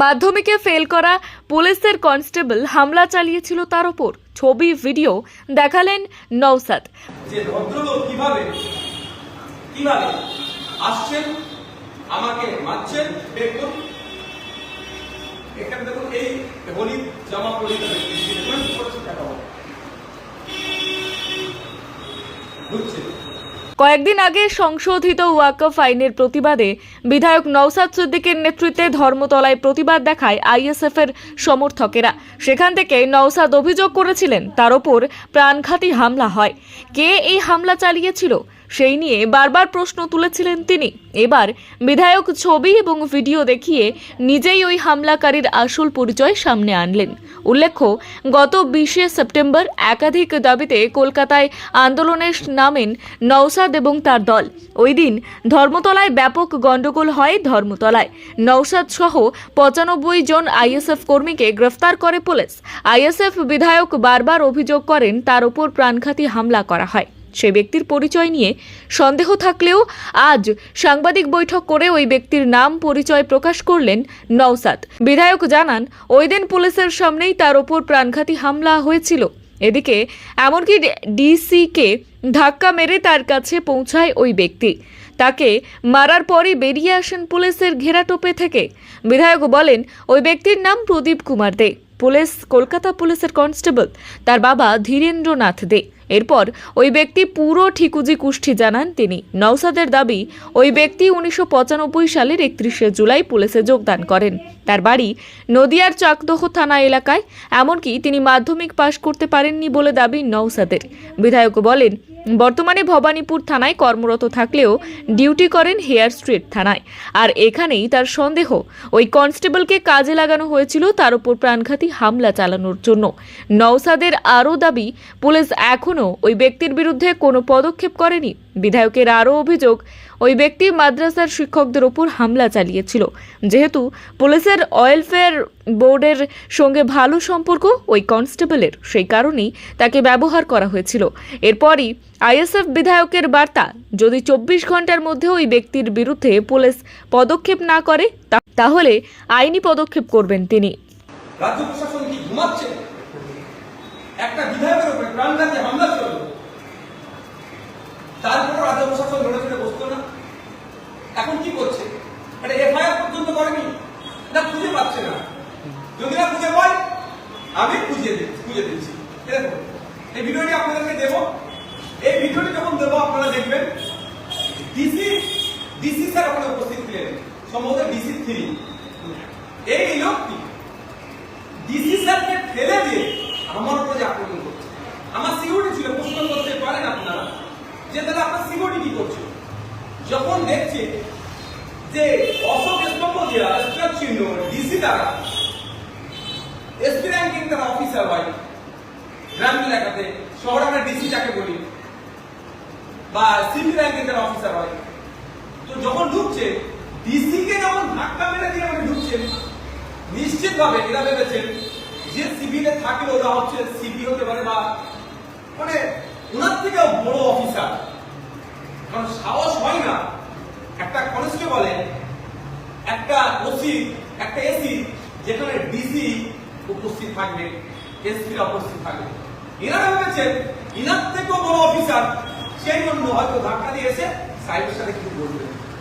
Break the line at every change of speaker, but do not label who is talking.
মাধ্যমিকে ফেল করা পুলিশের কনস্টেবল হামলা চালিয়েছিল তার ওপর। ছবি ভিডিও দেখালেন নৌসাদ কয়েকদিন আগে সংশোধিত ওয়াকফ আইনের প্রতিবাদে বিধায়ক নওসাদ সিদ্দিকের নেতৃত্বে ধর্মতলায় প্রতিবাদ দেখায় আইএসএফ এর সমর্থকেরা। সেখান থেকে নওসাদ অভিযোগ করেছিলেন, তার ওপর প্রাণঘাতী হামলা হয়। কে এই হামলা চালিয়েছিল? সেই নিয়ে বারবার প্রশ্ন তুলেছিলেন তিনি। এবার বিধায়ক ছবি এবং ভিডিও দেখিয়ে নিজেই ওই হামলাকারীর আসল পরিচয় সামনে আনলেন। উল্লেখ্য, গত বিশে সেপ্টেম্বর একাধিক দাবিতে কলকাতায় আন্দোলনে নামেন নওসাদ এবং তার দল। ওই দিন ধর্মতলায় ব্যাপক গণ্ডগোল হয় ধর্মতলায়। নওসাদ সহ পঁচানব্বই জন আইএসএফ কর্মীকে গ্রেফতার করে পুলিশ। আইএসএফ বিধায়ক বারবার অভিযোগ করেন, তার উপর প্রাণঘাতী হামলা করা হয়। সে ব্যক্তির পরিচয় নিয়ে সন্দেহ থাকলেও আজ সাংবাদিক বৈঠক করে ওই ব্যক্তির নাম পরিচয় প্রকাশ করলেন নওসাদ। বিধায়ক জানান, ওই দিন পুলিশের সামনেই তার ওপর প্রাণঘাতী হামলা হয়েছিল। এদিকে এমনকি ডিসিকে ধাক্কা মেরে তার কাছে পৌঁছায় ওই ব্যক্তি। তাকে মারার পরে বেরিয়ে আসেন পুলিশের ঘেরাটোপে থেকে। বিধায়ক বলেন, ওই ব্যক্তির নাম প্রদীপ কুমার দে। পুলিশ, কলকাতা পুলিশের কনস্টেবল। তার বাবা ধীরেন্দ্রনাথ দে। এরপর ওই ব্যক্তি পুরো ঠিকুজি কুষ্ঠি জানান তিনি। নওসাদের দাবি, ওই ব্যক্তি উনিশশো পঁচানব্বই সালের একত্রিশে জুলাই পুলিশে যোগদান করেন। তার বাড়ি নদিয়ার চাকদহ থানা এলাকায়, এমনকি তিনি মাধ্যমিক পাশ করতে পারেননি বলে দাবি নওসাদের। বিধায়ক বলেন বর্তমানে ভবানীপুর থানায় কর্মরত থাকলেও ডিউটি করেন হেয়ার স্ট্রিট থানায়। আর এখানেই তার সন্দেহ, ওই কনস্টেবলকে কাজে লাগানো হয়েছিল, তার উপর প্রাণঘাতী হামলা চালানোর জন্য। নওসাদের আরও দাবি, পুলিশ এখনও ওই ব্যক্তির বিরুদ্ধে কোনো পদক্ষেপ করেনি। বিধায়কের আরও অভিযোগ ওই ব্যক্তি মাদ্রাসার শিক্ষকদের ওপর হামলা চালিয়েছিল। যেহেতু পুলিশের ওয়েলফেয়ার বোর্ডের সঙ্গে ভালো সম্পর্ক ওই কনস্টেবলের, সেই কারণেই তাকে ব্যবহার করা হয়েছিল। এরপরই আইএসএফ বিধায়কের বার্তা, যদি চব্বিশ ঘণ্টার মধ্যে ওই ব্যক্তির বিরুদ্ধে পুলিশ পদক্ষেপ না করে তাহলে আইনি পদক্ষেপ করবেন তিনি।
একটা বিধায়কের উপরে প্রাণঘাতী হামলা চলল? তারপর রাজ্য প্রশাসন ধরে বসতো না এখন কি করছে এটা এফআইআর পর্যন্ত করেনি না খুঁজে পাচ্ছে না যদি না খুঁজে পাই আমি খুঁজে দিচ্ছি খুঁজে দিচ্ছি এই দেখুন, এই ভিডিওটি আপনাদেরকে দেবো। এই ভিডিওটি যখন দেবো, আপনারা দেখবেন ডিসি ডিসি স্যার ওখানে উপস্থিত ছিলেন। সম্ভবত ডিসি থ্রি এই লোকটি ডিসি স্যারকে ফেলে দিয়ে আমার উপরে যে আক্রমণ করছে। আমার সিকিউরিটি ছিল, প্রশ্ন করতে পারেন আপনারা, যে তাহলে আপনার সিকিউরিটি কি করছে? যখন দেখছে যে অশোক স্তম্ভ দেওয়া চিহ্ন ডিসি দ্বারা এসপি র্যাঙ্কিং তারা অফিসার হয়। গ্রাম এলাকাতে, শহরে আমরা ডিসি যাকে বলি, বা সিপি র্যাঙ্কিং তারা অফিসার হয়, তো যখন ঢুকছে ডিসি কে যখন ধাক্কা মেরে দিয়ে আমাকে ঢুকছেন নিশ্চিত ভাবে এরা ভেবেছেন যে সিভিলে থাকলে ওরা হচ্ছে সিপি হতে পারে বা মানে ওনার থেকে বড় অফিসার কারণ সাহস হয় না। একটা কনস্টেবলে একটা ওসি, একটা এসি, যেখানে ডিসি উপস্থিত থাকবে। এসপি উপস্থিত থাকবে এনারা ভেবেছেন, ইনার থেকেও বড় অফিসার সেই জন্য হয়তো ধাক্কা দিয়েছে, সাহেবের সাথে কিছু বলবে